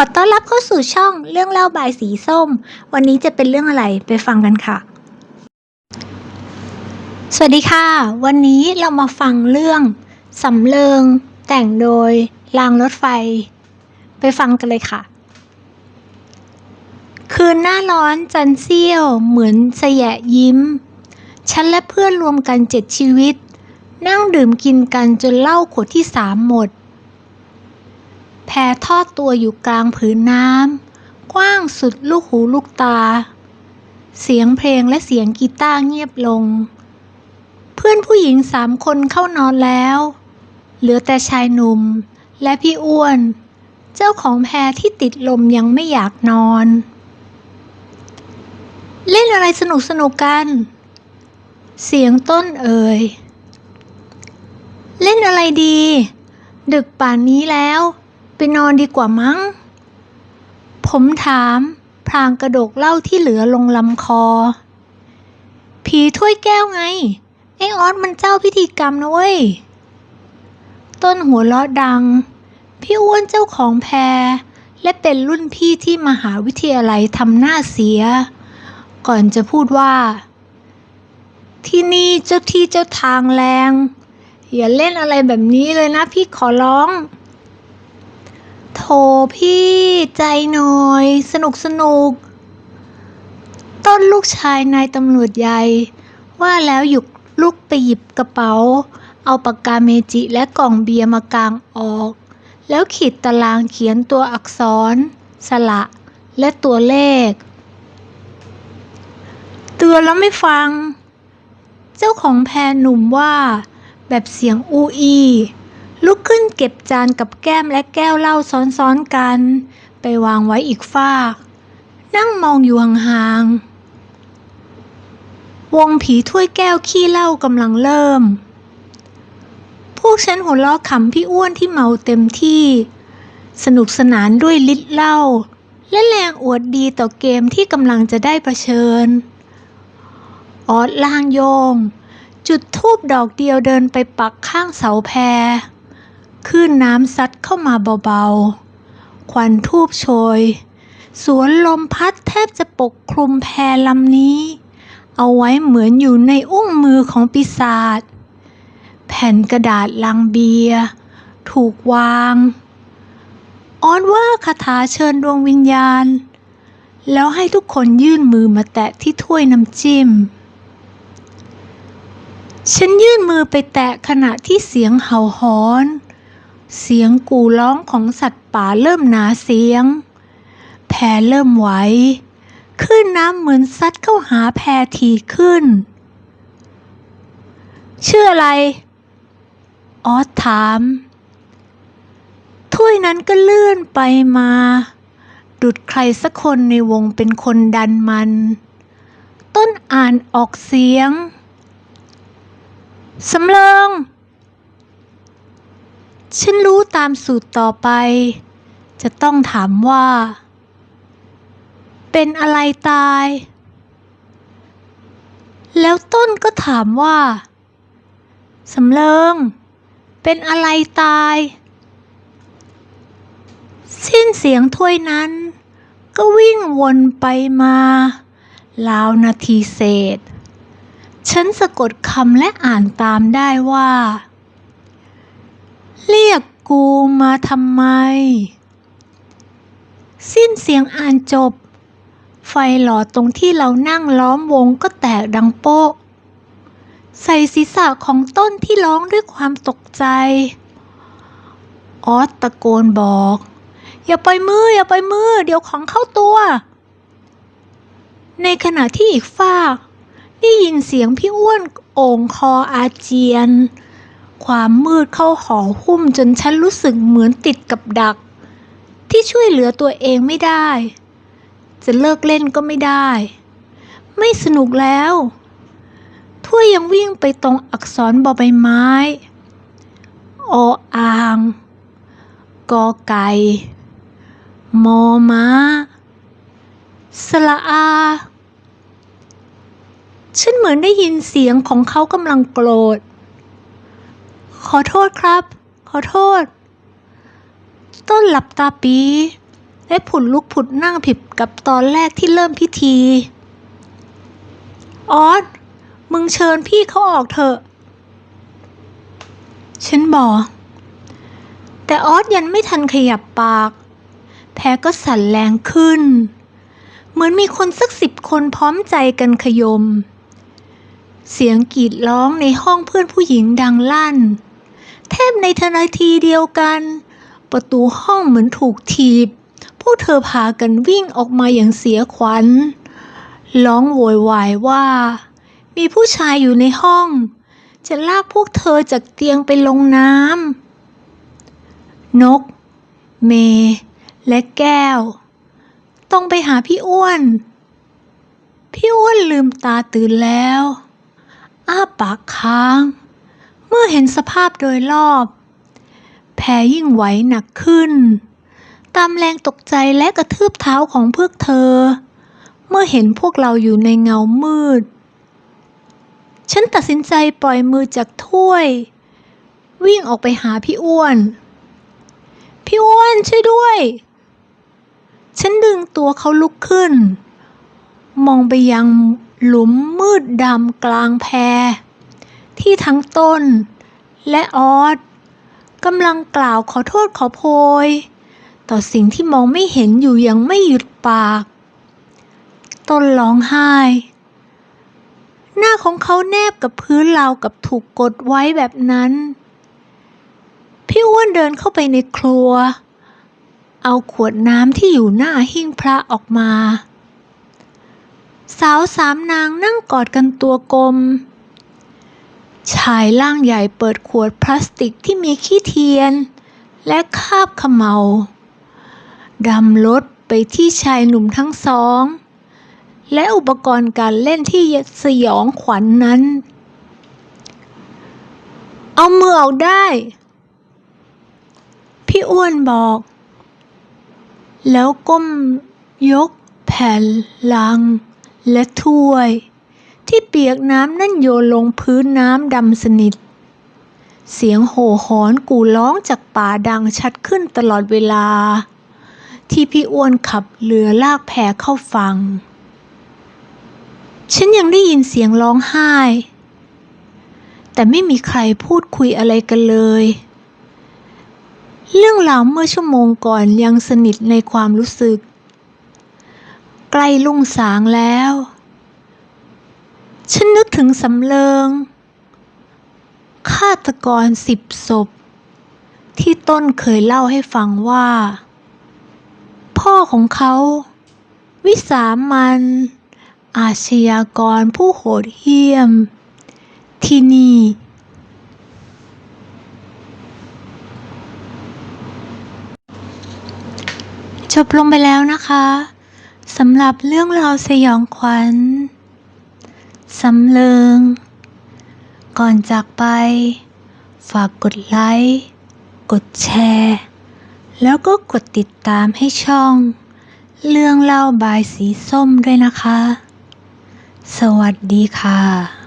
อต้อนรับเข้าสู่ช่องเรื่องเล่าบายสีส้ม วันนี้จะเป็นเรื่องอะไรไปฟังกันค่ะ สวัสดีค่ะ วันนี้เรามาฟังเรื่องสำเริง แต่งโดยรางรถไฟ ไปฟังกันเลยค่ะ คืนหน้าร้อนจันเสี้ยวเหมือนสยะยิ้ม ฉันและเพื่อนรวมกันเจ็ดชีวิต นั่งดื่มกินกันจนเหล้าขวดที่สามหมด แพทอดตัวอยู่กลางผืนน้ำ กว้างสุดลูกหูลูกตา เสียงเพลงและเสียงกีตาร์เงียบลง เพื่อนผู้หญิงสามคนเข้านอนแล้ว เหลือแต่ชายหนุ่มและพี่อ้วน เจ้าของแพรที่ติดลมยังไม่อยากนอน เล่นอะไรสนุกสนุกๆกัน เสียงต้นเอ่ย เล่นอะไรดี ดึกป่านนี้แล้ว ไปนอนดีกว่ามั้ง ผมถามพรางกระดกเหล้าที่เหลือลงลำคอ ผีถ้วยแก้วไง ไอออสมันเจ้าพิธีกรรมนะเว้ย ต้นหัวเราะดัง พี่อ้วนเจ้าของแพร และเป็นรุ่นพี่ที่มหาวิทยาลัยทำหน้าเสีย ก่อนจะพูดว่า ที่นี่เจ้าที่เจ้าทางแรง อย่าเล่นอะไรแบบนี้เลยนะพี่ขอร้อง โถพี่ใจหน่อย สนุกสนุก ต้นลูกชายนายตำรวจใหญ่ ว่าแล้วหยุกลุกไปหยิบกระเป๋า เอาปากกาเมจิและกล่องเบียร์มากางออก แล้วขีดตารางเขียนตัวอักษร สระ และตัวเลข เตือนแล้วไม่ฟัง เจ้าของแพรหนุ่มว่า แบบเสียงอูอี ลุกขึ้นเก็บจานกับแก้มและแก้วเหล้าซ้อนๆกัน ไปวางไว้อีกฟาก นั่งมองอยู่ห่างๆวงผีถ้วยแก้วขี้เหล้ากำลังเริ่ม พวกฉันหัวเราะขำพี่อ้วนที่เมาเต็มที่ สนุกสนานด้วยลิตรเหล้าและแรงอวดดีต่อเกมที่กำลังจะได้ประเชิญ ออดล่างโยง จุดทูบดอกเดียวเดินไปปักข้างเสาแพร คลื่นน้ำซัดเข้ามาเบาๆ ควันทูบโชย สวนลมพัดแทบจะปกคลุมแพลำนี้ เอาไว้เหมือนอยู่ในอุ้งมือของปีศาจ แผ่นกระดาษลังเบียร์ถูกวางออนว่าคาถาเชิญดวงวิญญาณ แล้วให้ทุกคนยื่นมือมาแตะที่ถ้วยน้ำจิ้ม ฉันยื่นมือไปแตะขณะที่เสียงเห่าหอน เสียงกู่ร้องของสัตว์ป่าเริ่มหนาเสียง แพเริ่มไหวคลื่นน้ำเหมือนซัดเข้าหาแพทีขึ้น ชื่ออะไร ออสถาม ถ้วยนั้นก็เลื่อนไปมา ดุดใครสักคนในวงเป็นคนดันมัน ต้นอ่านออกเสียง สำเริง ฉันรู้ตามสูตรต่อไป จะต้องถามว่า เป็นอะไรตาย แล้วต้นก็ถามว่าสำเริง เป็นอะไรตาย สิ้นเสียงถ้วยนั้น ก็วิ่งวนไปมาราวนาทีเศษ ฉันสะกดคำและอ่านตามได้ว่า เรียกกูมาทำไม สิ้นเสียงอ่านจบ ไฟหลอดตรงที่เรานั่งล้อมวงก็แตกดังโป๊ะ ใส่ศีรษะของต้นที่ร้องด้วยความตกใจ ออสตะโกนบอก อย่าไปล่อยมือ อย่าไปล่อยมือ เดี๋ยวของเข้าตัว ในขณะที่อีกฝากได้ยินเสียงพี่อ้วนโอ่งคออาเจียน ความมืดเข้าห่อหุ้มจนฉันรู้สึกเหมือนติดกับดัก ที่ช่วยเหลือตัวเองไม่ได้ จะเลิกเล่นก็ไม่ได้ ไม่สนุกแล้วถ้วยยังวิ่งไปตรงอักษรบอใบไม้ ออ่าง กอไก่ มอม้า สละอา ฉันเหมือนได้ยินเสียงของเขากำลังโกรธ ขอโทษครับ ขอโทษ ต้นหลับตาปีและผุดลุกผุดนั่งผิดกับตอนแรกที่เริ่มพิธี ออสมึงเชิญพี่เขาออกเถอะ ฉันบอก แต่ออสยังไม่ทันขยับปาก แพ้ก็สั่นแรงขึ้น เหมือนมีคนสักสิบคนพร้อมใจกันขยม เสียงกรีดร้องในห้องเพื่อนผู้หญิงดังลั่น แทบในทันทีเดียวกัน ประตูห้องเหมือนถูกถีบ พวกเธอพากันวิ่งออกมาอย่างเสียขวัญ ร้องโวยวายว่า มีผู้ชายอยู่ในห้อง จะลากพวกเธอจากเตียงไปลงน้ำนก เม และแก้ว ต้องไปหาพี่อ้วน พี่อ้วนลืมตาตื่นแล้ว อ้าปากค้าง เมื่อเห็นสภาพโดยรอบ แผลยิ่งไหวหนักขึ้น ตามแรงตกใจและกระทืบเท้าของพวกเธอ เมื่อเห็นพวกเราอยู่ในเงามืด ฉันตัดสินใจปล่อยมือจากถ้วย วิ่งออกไปหาพี่อ้วน พี่อ้วนช่วยด้วย ฉันดึงตัวเขาลุกขึ้น มองไปยังหลุมมืดดำกลางแพ ที่ทั้งต้น และออสกำลังกล่าวขอโทษขอโพย ต่อสิ่งที่มองไม่เห็นอยู่ยังไม่หยุดปาก ต้นร้องไห้ หน้าของเขาแนบกับพื้นราวกับถูกกดไว้แบบนั้น พี่อ้วนเดินเข้าไปในครัว เอาขวดน้ำที่อยู่หน้าหิ้งพระออกมา สาวสามนางนั่งกอดกันตัวกลม ชายร่างใหญ่เปิดขวดพลาสติกที่มีขี้เทียน และคาบขมเมาดำรถไปที่ชายหนุ่มทั้งสอง และอุปกรณ์การเล่นที่สยองขวัญนนั้น เอามือออกได้ พี่อ้วนบอก แล้วก้มยกแผ่นลังและถ้วย ที่เปียกน้ำนั่นโยนลงพื้นน้ำดำสนิท เสียงโห่หอนกูร้องจากป่าดังชัดขึ้นตลอดเวลา ที่พี่อ้วนขับเรือลากแพเข้าฟัง ฉันยังได้ยินเสียงร้องไห้ แต่ไม่มีใครพูดคุยอะไรกันเลย เรื่องราวเมื่อชั่วโมงก่อนยังสนิทในความรู้สึก ใกล้ลุ่งสางแล้ว ฉันนึกถึงสำเริงฆาตกรสิบศพ ที่ต้นเคยเล่าให้ฟังว่า พ่อของเขา วิสามันอาชญากรผู้โหดเหี้ยม ที่นี่ จบลงไปแล้วนะคะสำหรับเรื่องราวสยองขวัญ สำเริง ก่อนจากไป ฝากกดไลค์ กดแชร์ แล้วก็กดติดตามให้ช่อง เรื่องเล่าบายสีส้มด้วยนะคะ สวัสดีค่ะ